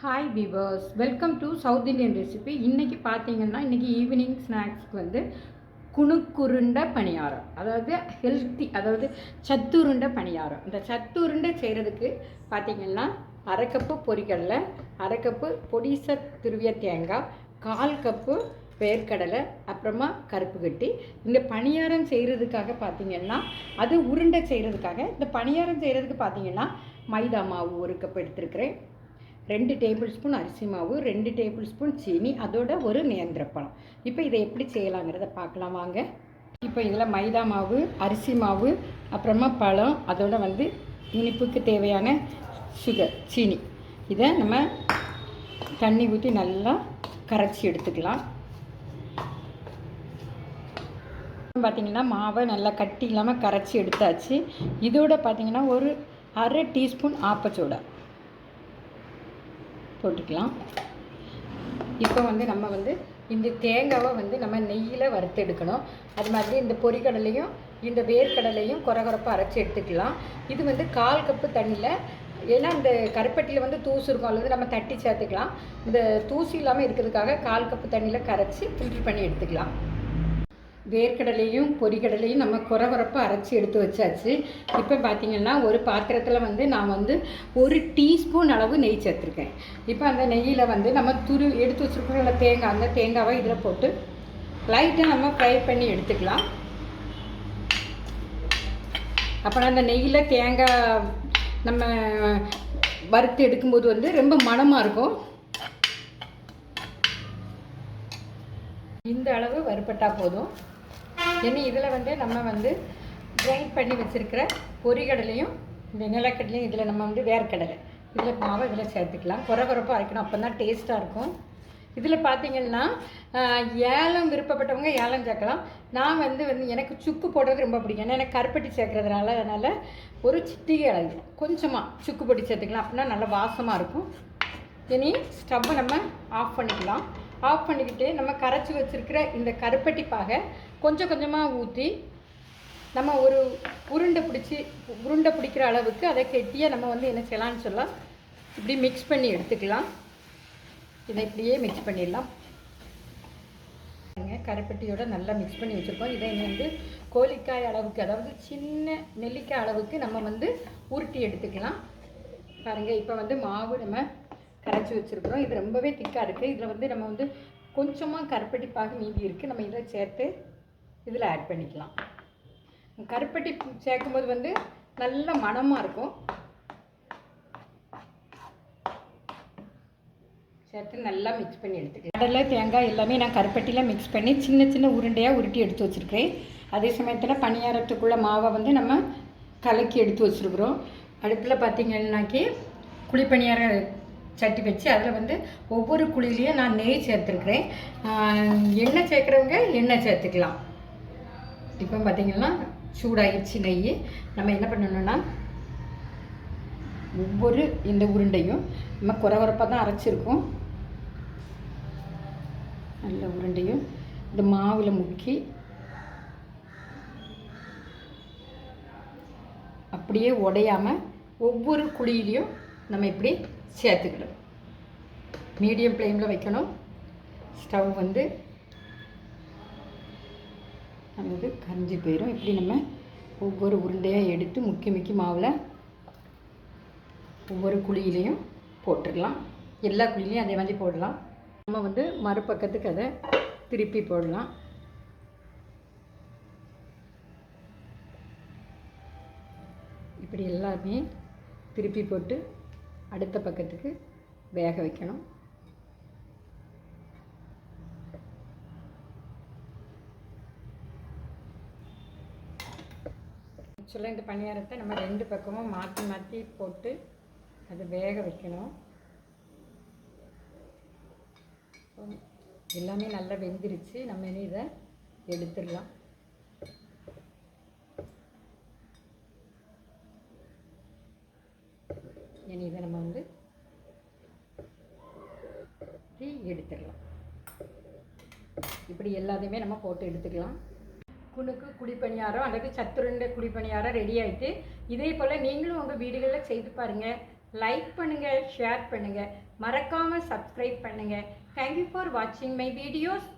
Hi viewers welcome to South Indian recipe இன்றைக்கி பார்த்தீங்கன்னா இன்றைக்கி ஈவினிங் ஸ்நாக்ஸ்க்கு வந்து குணுக்குருண்டை பணியாரம். அதாவது ஹெல்த்தி அதாவது சத்துருண்டை பணியாரம். இந்த சத்துருண்டை செய்கிறதுக்கு பார்த்தீங்கன்னா அரை கப்பு பொரிக்கடலை அரை கப்பு பொடிச துருவிய தேங்காய் கால் கப்பு வேர்க்கடலை அப்புறமா கருப்பு கட்டி. இந்த பணியாரம் செய்கிறதுக்காக பார்த்தீங்கன்னா அது உருண்டை செய்கிறதுக்காக இந்த பணியாரம் செய்கிறதுக்கு பார்த்தீங்கன்னா மைதா மாவு ஒரு கப் எடுத்துருக்குறேன். ரெண்டு டேபிள் ஸ்பூன் அரிசி மாவு ரெண்டு டேபிள் ஸ்பூன் சீனி அதோட ஒரு நேந்திரப்பழம். இப்போ இதை எப்படி செய்யலாங்கிறத பார்க்கலாம் வாங்க. இப்போ இதில் மைதா மாவு அரிசி மாவு அப்புறமா பழம் அதோட வந்து இனிப்புக்கு தேவையான சுகர் சீனி. இதை நம்ம தண்ணி ஊற்றி நல்லா கரைச்சி எடுத்துக்கலாம். பார்த்தீங்கன்னா மாவை நல்லா கட்டி இல்லாமல் கரைச்சி எடுத்தாச்சு. இதோட பார்த்தீங்கன்னா ஒரு அரை டீஸ்பூன் ஆப்பச்சோடா. போட்டுக்கலாம். இப்போ வந்து நம்ம வந்து இந்த தேங்காவை வந்து நம்ம நெய்யில் வறுத்தெடுக்கணும் அது மாதிரி இந்த பொரிக்கடலையும் இந்த வேர்க்கடலையும் குறகுறப்பாக அரைச்சி எடுத்துக்கலாம். இது வந்து கால் கப்பு தண்ணியில் ஏன்னா இந்த கருப்பட்டியில் வந்து தூசு இருக்கும். அல்லது நம்ம தட்டி சேர்த்துக்கலாம். இந்த தூசி இல்லாமல் இருக்கிறதுக்காக கால் கப்பு தண்ணியில் கரைச்சி ஃபில்ட்ரு பண்ணி எடுத்துக்கலாம். வேர்க்கடலையும் பொரிக்கடலையும் நம்ம குறகுறப்பாக அரைச்சி எடுத்து வச்சாச்சு. இப்போ பார்த்திங்கன்னா ஒரு பாத்திரத்தில் வந்து நான் வந்து ஒரு டீஸ்பூன் அளவு நெய் சேர்த்துருக்கேன். இப்போ அந்த நெய்யில் வந்து நம்ம துரு எடுத்து வச்சுருக்கிற தேங்காய் அந்த தேங்காவை இதில் போட்டு லைட்டாக நம்ம ஃப்ரை பண்ணி எடுத்துக்கலாம். அப்புறம் அந்த நெய்யில் தேங்காய் நம்ம வறுத்து எடுக்கும்போது வந்து ரொம்ப மணமாக இருக்கும். இந்த அளவு வறுப்பட்டால் போதும். இனி இதில் வந்து நம்ம வந்து கிரைண்ட் பண்ணி வச்சுருக்கிற பொரிகடலையும் இந்த நிலக்கடலையும் இதில் நம்ம வந்து வேர்க்கடலை. இதில் மாவை இதில் சேர்த்துக்கலாம். குறை குறைப்பாக அரைக்கணும். அப்போ தான் டேஸ்ட்டாக இருக்கும். இதில் பார்த்தீங்கன்னா ஏலம் விருப்பப்பட்டவங்க ஏலம் சேர்க்கலாம். நான் வந்து வந்து எனக்கு சுக்கு போடுறது ரொம்ப பிடிக்கும். ஏன்னா எனக்கு கருப்பட்டி சேர்க்குறதுனால அதனால் ஒரு சிட்டிகை அளவு. கொஞ்சமாக சுக்கு பொடி சேர்த்துக்கலாம். அப்படின்னா நல்லா வாசமாக இருக்கும். இனி ஸ்டவ்வை நம்ம ஆஃப் பண்ணிக்கலாம். ஆஃப் பண்ணிக்கிட்டு நம்ம கரைச்சி வச்சுருக்கிற இந்த கருப்பட்டி பாகை கொஞ்சம் கொஞ்சமாக ஊற்றி நம்ம ஒரு உருண்டை பிடிச்சி உருண்டை பிடிக்கிற அளவுக்கு அதை கெட்டியாக நம்ம வந்து என்ன செய்யலாம்னு சொல்லலாம் இப்படி மிக்ஸ் பண்ணி எடுத்துக்கலாம். இதை இப்படியே மிக்ஸ் பண்ணிடலாம். கருப்பட்டியோட நல்லா மிக்ஸ் பண்ணி வச்சுருக்கோம். இதை வந்து கோழிக்காய் அளவுக்கு அதாவது சின்ன நெல்லிக்காய் அளவுக்கு நம்ம வந்து உருட்டி எடுத்துக்கலாம். பாருங்கள் இப்போ வந்து மாவு நம்ம கரைச்சி வச்சுருக்குறோம். இது ரொம்பவே திக்காக இருக்குது இதில் வந்து நம்ம வந்து கொஞ்சமாக கருப்பட்டி பாகு மீதி இருக்குது நம்ம இதை சேர்த்து இதில் ஆட் பண்ணிக்கலாம். கருப்பட்டி சேர்க்கும்போது வந்து நல்ல மணமாக இருக்கும். சேர்த்து நல்லா மிக்ஸ் பண்ணி எடுத்துக்கலாம். கடலை தேங்காய் எல்லாமே நான் கருப்பட்டியில் மிக்ஸ் பண்ணி சின்ன சின்ன உருண்டையாக உருட்டி எடுத்து வச்சுருக்கேன் அதே சமயத்தில் பணியாரத்துக்குள்ள மாவை வந்து நம்ம கலக்கி எடுத்து வச்சுருக்குறோம். அடுப்பில் பார்த்திங்கன்னாக்கி குழிப்பணியார சட்டி வச்சு அதில் வந்து ஒவ்வொரு குழிலையும் நான் நெய் சேர்த்துருக்குறேன். எண்ணெய் சேர்க்குறவங்க எண்ணெய் சேர்த்துக்கலாம். இப்போ பார்த்திங்கன்னா சூடாகிடுச்சு நெய். நம்ம என்ன பண்ணணும்னா ஒவ்வொரு இந்த உருண்டையும் நம்ம குறவரப்பாக தான் அரைச்சிருக்கோம். நல்ல உருண்டையும் இந்த மாவில் முக்கி அப்படியே உடையாமல் ஒவ்வொரு குழியிலையும் நம்ம இப்படி சேர்த்துக்கணும். மீடியம் ஃப்ளேமில் வைக்கணும். ஸ்டவ் வந்து நமக்கு கரைஞ்சி போயிடும் இப்படி நம்ம ஒவ்வொரு உருண்டையாக எடுத்து முக்கி முக்கி மாவில் ஒவ்வொரு குழியிலையும் போட்டுடலாம். எல்லா குழிலையும் அதே மாதிரி போடலாம். நம்ம வந்து மறுபக்கத்துக்கு அதை திருப்பி போடலாம். இப்படி எல்லாமே திருப்பி போட்டு அடுத்த பக்கத்துக்கு வேக வைக்கணும். ஆக்சுவலாக இந்த பணியாரத்தை நம்ம ரெண்டு பக்கமும் மாற்றி மாற்றி போட்டு அது வேக வைக்கணும். எல்லாமே நல்லா வெந்துருச்சு. நம்ம இனி இதை எடுத்துடலாம். இனி இதை நம்ம வந்து எடுத்துடலாம். இப்படி எல்லாத்தையுமே நம்ம போட்டு எடுத்துக்கலாம். குணுக்கு குழிப்பணியாரம் அல்லது சத்துருண்ட குழிப்பணியாரம் ரெடி ஆயிட்டு இதே போல் நீங்களும் உங்கள் வீடுகளில் செய்து பாருங்கள் லைக் பண்ணுங்கள் ஷேர் பண்ணுங்கள் மறக்காமல் சப்ஸ்கிரைப் பண்ணுங்கள் தேங்க்யூ ஃபார் வாட்சிங் மை வீடியோஸ்